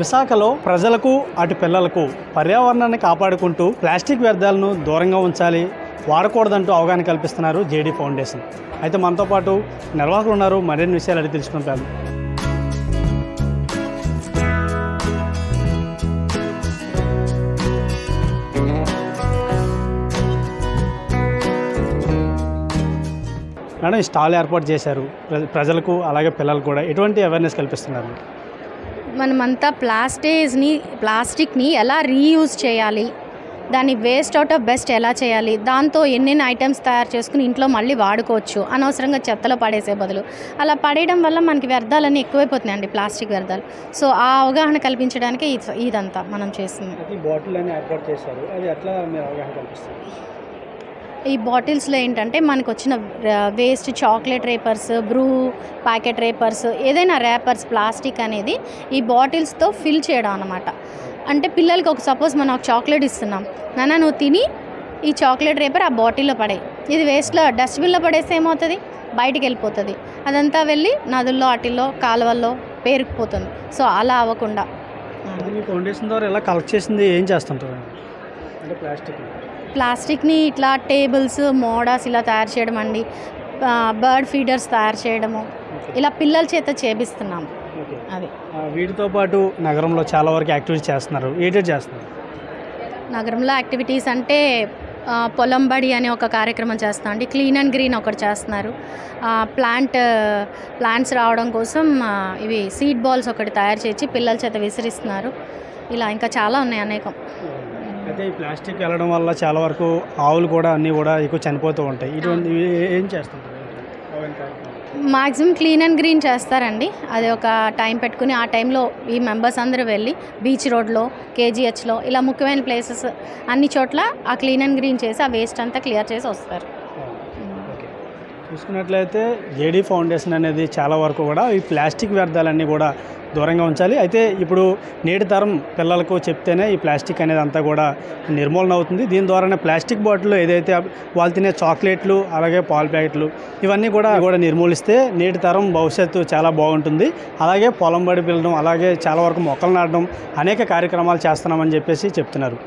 విశాఖలో ప్రజలకు అటు పిల్లలకు పర్యావరణాన్ని కాపాడుకుంటూ ప్లాస్టిక్ వ్యర్థాలను దూరంగా ఉంచాలి వాడకూడదంటూ అవగాహన కల్పిస్తున్నారు జేడీ ఫౌండేషన్. అయితే మనతో పాటు నిర్వాహకులు ఉన్నారు మరిన్ని విషయాలు అడిగి తెలుసుకుంటాను మేడం ఈ స్టాల్ ఏర్పాటు చేశారు. ప్రజలకు అలాగే పిల్లలకు కూడా ఎటువంటి అవేర్నెస్ కల్పిస్తున్నారు? మనమంతా ప్లాస్టేజ్ని ప్లాస్టిక్ని ఎలా రీయూజ్ చేయాలి? దాన్ని వేస్ట్ అవుట్ ఆఫ్ బెస్ట్ ఎలా చేయాలి? దాంతో ఎన్నెన్ని ఐటమ్స్ తయారు చేసుకుని ఇంట్లో మళ్ళీ వాడుకోవచ్చు? అనవసరంగా చెత్తలో పడేసే బదులు. అలా పడేయడం వల్ల మనకి వ్యర్థాలన్నీ ఎక్కువైపోతున్నాయండి ప్లాస్టిక్ వ్యర్థాలు. సో ఆ అవగాహన కల్పించడానికే ఇది- ఇదంతా మనం చేస్తుంది ఈ బాటిల్స్లో ఏంటంటే మనకు వచ్చిన waste chocolate wrappers Bru packet wrappers ఏదైనా రేపర్స్ ప్లాస్టిక్ అనేది ఈ బాటిల్స్తో ఫిల్ చేయడం అనమాట అంటే పిల్లలకి ఒక సపోజ్ మనం ఒక చాక్లెట్ ఇస్తున్నాం. నాన్న నువ్వు తిని ఈ చాక్లెట్ రేపర్ ఆ బాటిల్లో పడే ఇది వేస్ట్లో డస్ట్బిన్లో పడేస్తే ఏమవుతుంది? బయటికి వెళ్ళిపోతుంది. అదంతా వెళ్ళి నదుల్లో అటిల్లో కాలువల్లో పేరుకుపోతుంది. సో అలా అవ్వకుండా. మీ ఫౌండేషన్ ద్వారా ఎలా కలెక్ట్ చేసింది? ఏం చేస్తుంటారు? అంటే ప్లాస్టిక్. ప్లాస్టిక్ని ఇట్లా టేబుల్స్ మోడాస్ ఇలా తయారు చేయడం అండి. బర్డ్ ఫీడర్స్ తయారు చేయడము. ఇలా పిల్లల చేత చేపిస్తున్నాం. ఓకే. అది వీటితో పాటు నగరంలో చాలా వరకు యాక్టివిటీస్ చేస్తున్నారు. ఏటేట్ చేస్తున్నారు? నగరంలో యాక్టివిటీస్ అంటే ఆ, పొలం బడి అనే ఒక కార్యక్రమం చేస్తాం అండి. క్లీన్ అండ్ గ్రీన్ ఒకటి చేస్తున్నారు. ప్లాంట్ ప్లాంట్స్ రావడం కోసం ఇవి సీడ్ బాల్స్ ఒకటి తయారు చేసి పిల్లల చేత విసిరిస్తున్నారు. ఇలా ఇంకా చాలా ఉన్నాయి అనేకం. అయితే ఈ ప్లాస్టిక్ వెళ్ళడం వల్ల చాలా వరకు ఆవులు కూడా అన్నీ కూడా ఎక్కువ చనిపోతూ ఉంటాయి. ఇటువంటి ఏం చేస్తుంటారు. మాక్సిమం క్లీన్ అండ్ గ్రీన్ చేస్తారండి. అది ఒక టైం పెట్టుకుని ఆ టైంలో ఈ మెంబర్స్ అందరూ వెళ్ళి బీచ్ రోడ్లో కేజీహెచ్లో ఇలా ముఖ్యమైన ప్లేసెస్ అన్ని చోట్ల ఆ క్లీన్ అండ్ గ్రీన్ చేసి ఆ వేస్ట్ అంతా క్లియర్ చేసి వస్తారు. చూసుకున్నట్లయితే జేడీ ఫౌండేషన్ అనేది చాలా వరకు కూడా ఈ ప్లాస్టిక్ వ్యర్థాలన్నీ కూడా దూరంగా ఉంచాలి. అయితే ఇప్పుడు నేటి తరం పిల్లలకు చెప్తేనే ఈ ప్లాస్టిక్ అనేది అంతా కూడా నిర్మూలన అవుతుంది. దీని ద్వారానే ప్లాస్టిక్ బాటిల్ ఏదైతే వాళ్ళు తినే చాక్లెట్లు అలాగే పాల్ ప్యాకెట్లు ఇవన్నీ కూడా కూడా నిర్మూలిస్తే నేటి తరం భవిష్యత్తు చాలా బాగుంటుంది. అలాగే పొలం బడి పిల్లడం అలాగే చాలా వరకు మొక్కలు నాటడం అనేక కార్యక్రమాలు చేస్తున్నామని చెప్పేసి చెప్తున్నారు.